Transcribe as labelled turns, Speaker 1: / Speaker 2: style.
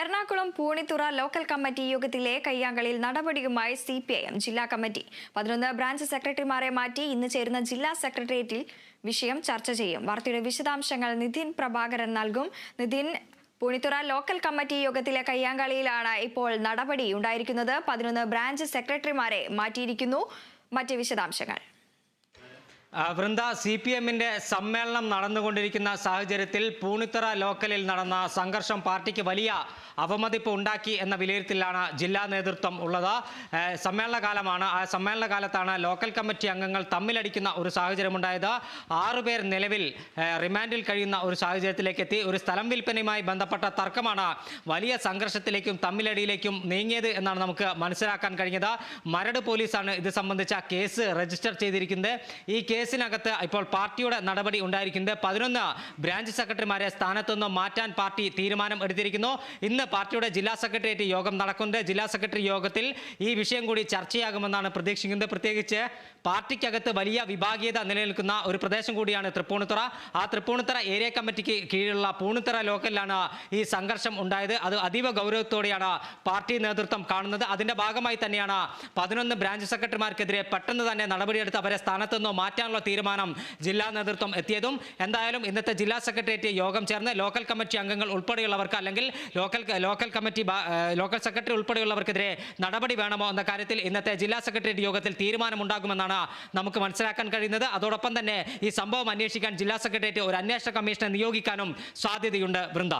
Speaker 1: Ernakulam Poonithura local committee യോഗത്തിലെ കയ്യാങ്കളിയിൽ നടപടിയുമായി സി പി ഐ എം ജില്ലാ കമ്മിറ്റി പതിനൊന്ന് ബ്രാഞ്ച് സെക്രട്ടറിമാരെ മാറ്റി ഇന്ന് ചേരുന്ന ജില്ലാ സെക്രട്ടേറിയറ്റിൽ വിഷയം ചർച്ച ചെയ്യും. വാർത്തയുടെ വിശദാംശങ്ങൾ നിതിൻ പ്രഭാകരൻ നൽകും. നിതിൻ പൂണിത്തുറ ലോക്കൽ കമ്മിറ്റി യോഗത്തിലെ കയ്യാങ്കളിയിലാണ് ഇപ്പോൾ നടപടി ഉണ്ടായിരിക്കുന്നത്. പതിനൊന്ന് ബ്രാഞ്ച് സെക്രട്ടറിമാരെ മാറ്റിയിരിക്കുന്നു. മറ്റ് വിശദാംശങ്ങൾ.
Speaker 2: വൃന്ദ സി പി എമ്മിന്റെ സമ്മേളനം നടന്നുകൊണ്ടിരിക്കുന്ന സാഹചര്യത്തിൽ പൂണിത്തറ ലോക്കലിൽ നടന്ന സംഘർഷം പാർട്ടിക്ക് വലിയ അവമതിപ്പ് ഉണ്ടാക്കി എന്ന വിലയിരുത്തലാണ് ജില്ലാ നേതൃത്വം ഉള്ളത്. സമ്മേളനകാലമാണ് സമ്മേളന കാലമാണ് ആ സമ്മേളനകാലത്താണ് ലോക്കൽ കമ്മിറ്റി അംഗങ്ങൾ തമ്മിലടിക്കുന്ന ഒരു സാഹചര്യമുണ്ടായത്. ആറുപേർ നിലവിൽ റിമാൻഡിൽ കഴിയുന്ന ഒരു സാഹചര്യത്തിലേക്ക് എത്തി. ഒരു സ്ഥലം വിൽപ്പനയുമായി ബന്ധപ്പെട്ട തർക്കമാണ് വലിയ സംഘർഷത്തിലേക്കും തമ്മിലടിയിലേക്കും നീങ്ങിയത് എന്നാണ് നമുക്ക് മനസ്സിലാക്കാൻ കഴിഞ്ഞത്. മരട് പോലീസാണ് ഇത് സംബന്ധിച്ച കേസ് രജിസ്റ്റർ ചെയ്തിരിക്കുന്നത്. ഈ കേസിനകത്ത് ഇപ്പോൾ പാർട്ടിയുടെ നടപടി ഉണ്ടായിരിക്കുന്നത് പതിനൊന്ന് ബ്രാഞ്ച് സെക്രട്ടറിമാരെ സ്ഥാനത്തുനിന്ന് മാറ്റാൻ പാർട്ടി തീരുമാനം എടുത്തിരിക്കുന്നു. ഇന്ന് പാർട്ടിയുടെ ജില്ലാ സെക്രട്ടേറിയറ്റ് യോഗം നടക്കുന്നത് ജില്ലാ സെക്രട്ടറി യോഗത്തിൽ ഈ വിഷയം കൂടി ചർച്ചയാകുമെന്നാണ് പ്രതീക്ഷിക്കുന്നത്. പ്രത്യേകിച്ച് പാർട്ടിക്കകത്ത് വലിയ വിഭാഗീയത നിലനിൽക്കുന്ന ഒരു പ്രദേശം കൂടിയാണ് തൃപ്പൂണിത്തുറ. ആ തൃപ്പൂണിത്തുറ ഏരിയ കമ്മിറ്റിക്ക് കീഴിലുള്ള പൂണിത്തുറ ലോക്കലിലാണ് ഈ സംഘർഷം ഉണ്ടായത്. അത് അതീവ ഗൗരവത്തോടെയാണ് പാർട്ടി നേതൃത്വം കാണുന്നത്. അതിന്റെ ഭാഗമായി തന്നെയാണ് പതിനൊന്ന് ബ്രാഞ്ച് സെക്രട്ടറിമാർക്കെതിരെ പെട്ടെന്ന് തന്നെ നടപടിയെടുത്ത് അവരെ സ്ഥാനത്ത് നിന്നോ മാറ്റാനുള്ള തീരുമാനം ജില്ലാ നേതൃത്വം എത്തിയതും എന്തായാലും ഇന്നത്തെ ജില്ലാ സെക്രട്ടേറിയറ്റ് യോഗം ചേർന്ന് ലോക്കൽ കമ്മിറ്റി അംഗങ്ങൾ ഉൾപ്പെടെയുള്ളവർക്ക് അല്ലെങ്കിൽ local local committee local secretary ഉൾപ്പെടെയുള്ളവർക്കെതിരെ നടപടി വേണമോ എന്ന കാര്യത്തിൽ ഇന്നത്തെ ജില്ലാ സെക്രട്ടേറിയറ്റ് യോഗത്തിൽ തീരുമാനമുണ്ടാകുമെന്നാണ് നമുക്ക് മനസ്സിലാക്കാൻ കഴിയുന്നത്. അതോടൊപ്പം തന്നെ ഈ സംഭവം അന്വേഷിക്കാൻ ജില്ലാ സെക്രട്ടേറിയറ്റ് ഒരു അന്വേഷണ കമ്മീഷനെ നിയോഗിക്കാനും സാധ്യതയുണ്ട്. വൃന്ദ.